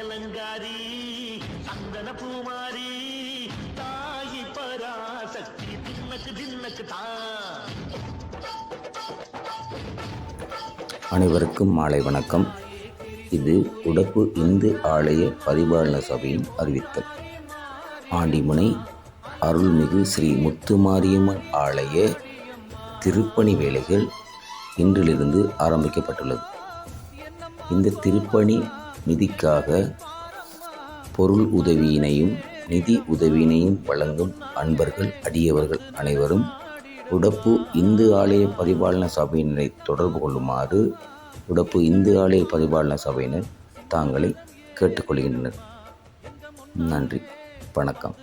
அலங்காரி சந்தன பூமாரி தாயி பராசக்தி தின்னக்கு தின்னக்கு தான். அனைவருக்கும் மாலை வணக்கம். இது உடப்பு இந்து ஆலய பரிபாலன சபையின் அறிவித்தல். ஆண்டிமுனை அருள்மிகு ஸ்ரீ முத்துமாரியம்மன் ஆலய திருப்பணி வேலைகள் இன்றிலிருந்து ஆரம்பிக்கப்பட்டுள்ளது. இந்த திருப்பணி நிதிக்காக பொருள் உதவியினையும் நிதி உதவியினையும் வழங்கும் அன்பர்கள் அடியவர்கள் அனைவரும் உடப்பு இந்து ஆலய பரிபாலன சபையினரை தொடர்பு கொள்ளுமாறு உடப்பு இந்து ஆலய பரிபாலன சபையினர் தாங்களை கேட்டுக்கொள்கின்றனர். நன்றி. வணக்கம்.